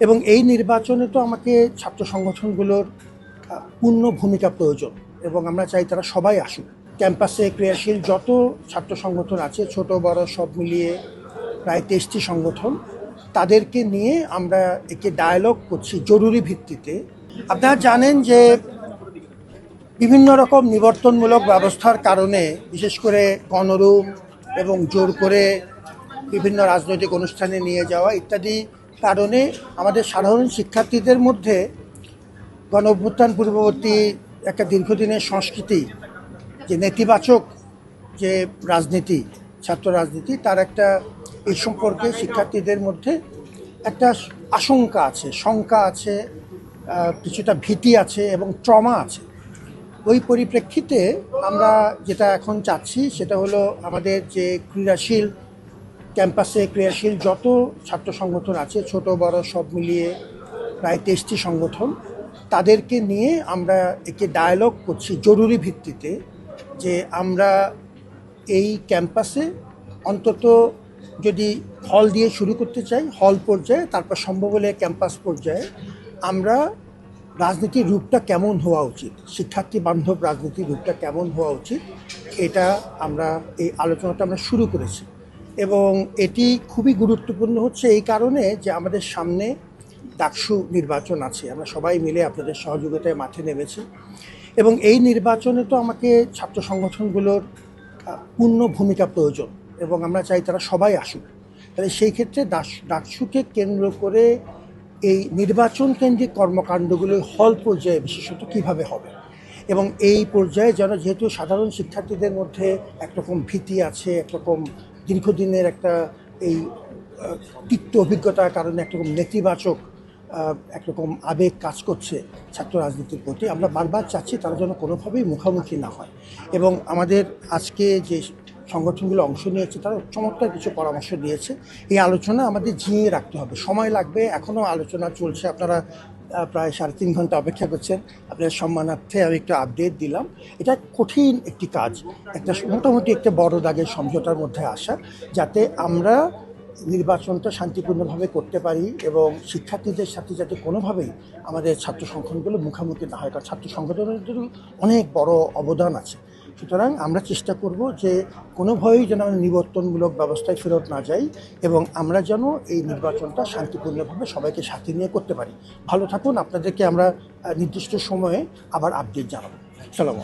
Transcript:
এবং এই নির্বাচনে তো আমাকে ছাত্র সংগঠনগুলোর পূর্ণ ভূমিকা প্রয়োজন এবং আমরা চাই তারা সবাই আসুক। ক্যাম্পাসে ক্রিয়াশীল যত ছাত্র সংগঠন আছে, ছোট, বড়, সব মিলিয়ে প্রায় তেইশটি সংগঠন, তাদেরকে নিয়ে আমরা একে ডায়ালগ করছি জরুরি ভিত্তিতে। আপনারা জানেন যে বিভিন্ন রকম নিবর্তনমূলক ব্যবস্থার কারণে, বিশেষ করে গণরুম এবং জোর করে বিভিন্ন রাজনৈতিক অনুষ্ঠানে নিয়ে যাওয়া ইত্যাদি কারণে আমাদের সাধারণ শিক্ষার্থীদের মধ্যে গণ অভ্যুত্থান পূর্ববর্তী একটা দীর্ঘদিনের সংস্কৃতি, যে নেতিবাচক যে রাজনীতি, ছাত্র রাজনীতি, তার একটা এই সম্পর্কে শিক্ষার্থীদের মধ্যে একটা আশঙ্কা আছে, শঙ্কা আছে কিছুটা ভীতি আছে এবং ট্রমা আছে। ওই পরিপ্রেক্ষিতে আমরা যেটা এখন চাচ্ছি সেটা হলো আমাদের যে ক্রীড়াশীল ক্যাম্পাসে ক্রিয়াশীল যত ছাত্র সংগঠন আছে, ছোট, বড়, সব মিলিয়ে প্রায় তেইশটি সংগঠন, তাদেরকে নিয়ে আমরা একটি ডায়ালগ করছি জরুরি ভিত্তিতে যে আমরা এই ক্যাম্পাসে অন্তত যদি হল দিয়ে শুরু করতে চাই হল পর্যায়ে, তারপর সম্ভব হলে ক্যাম্পাস পর্যায়ে আমরা রাজনীতির রূপটা কেমন হওয়া উচিত, শিক্ষার্থী বান্ধব রাজনীতির রূপটা কেমন হওয়া উচিত, এটা আমরা এই আলোচনাটা আমরা শুরু করেছি। এবং এটি খুবই গুরুত্বপূর্ণ হচ্ছে এই কারণে যে আমাদের সামনে ডাকসু নির্বাচন আছে। আমরা সবাই মিলে আপনাদের সহযোগিতায় মাঠে নেমেছি এবং এই নির্বাচনে তো আমাকে ছাত্র সংগঠনগুলোর পূর্ণ ভূমিকা প্রয়োজন এবং আমরা চাই তারা সবাই আসুক। তাহলে সেই ক্ষেত্রে ডাকসুকে কেন্দ্র করে এই নির্বাচন কেন্দ্রিক কর্মকাণ্ডগুলো হল পর্যায়ে বিশেষত কীভাবে হবে? এবং এই পর্যায়ে যেন যেহেতু সাধারণ শিক্ষার্থীদের মধ্যে একরকম ভীতি আছে, একরকম দীর্ঘদিনের একটা এই তিক্ত অভিজ্ঞতার কারণে একরকম নেতিবাচক একরকম আবেগ কাজ করছে ছাত্র রাজনীতির প্রতি। আমরা বারবার চাচ্ছি তারা যেন কোনোভাবেই মুখোমুখি না হয়। এবং আমাদের আজকে যে সংগঠনগুলো অংশ নিয়েছে, তারা চমৎকার কিছু পরামর্শ দিয়েছে। এই আলোচনা আমাদের ঝিঁয়ে রাখতে হবে। সময় লাগবে এখনও আলোচনা চলছে। আপনারা প্রায় সাড়ে তিন ঘণ্টা অপেক্ষা করছেন। আপনাদের সম্মানার্থে আমি একটু আপডেট দিলাম। এটা কঠিন একটি কাজ। একটা মোটামুটি একটা বড় দাগের সমঝোতার মধ্যে আসা, যাতে আমরা নির্বাচনটা শান্তিপূর্ণভাবে করতে পারি এবং শিক্ষার্থীদের সাথে যাতে কোনোভাবেই আমাদের ছাত্র সংগঠনগুলো মুখোমুখি না হয়। কারণ ছাত্র সংগঠনের অনেক বড় অবদান আছে। সুতরাং আমরা চেষ্টা করব যে কোনোভাবেই যেন আমরা নিবর্তনমূলক ব্যবস্থায় ফেরত না যাই এবং আমরা যেন এই নির্বাচনটা শান্তিপূর্ণভাবে সবাইকে সাথে নিয়ে করতে পারি। ভালো থাকুন, আপনাদেরকে আমরা নির্দিষ্ট সময়ে আবার আপডেট জানাব। সালাম